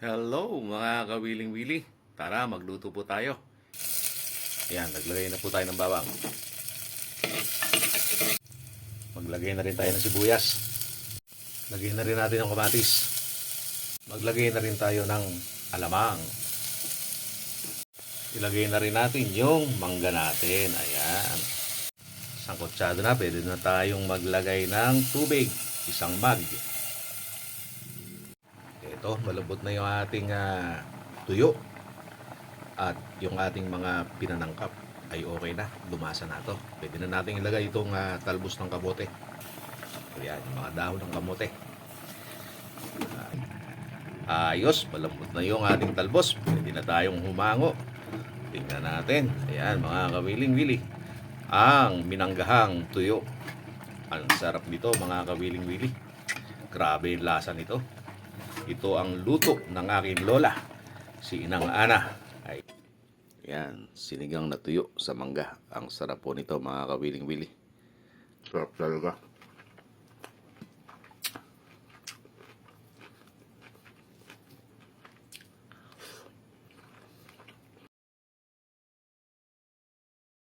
Hello mga kawiling-wili. Tara, magluto po tayo. Ayan, naglagay na po tayo ng bawang. Maglagay na rin tayo ng sibuyas. Lagyan na rin natin ng kamatis. Maglagay na rin tayo ng alamang. Ilagay na rin natin yung mangga natin. Ayan. Isang kutsado na, pwede na tayong maglagay ng tubig. Isang mug. Ito, malambot na yung ating ah, tuyo. At yung ating mga pinanangkap ay okay na. Lumasa na to. Pwede na natin ilagay itong ah, talbos ng kamote. Ayan, yung mga dahon ng kamote. Ah, ayos, malambot na yung ating talbos. Pwede na tayong humango. Tingnan natin. Ayan, mga kawiling-wili. Ang minanggahang tuyo. Ang sarap nito, mga kawiling-wili. Grabe yung lasa nito. Ito ang luto ng aking lola, si Inang Ana. Ay, yan, sinigang na tuyo sa mangga. Ang sarap po nito mga kawiling-wili. Sarap talaga.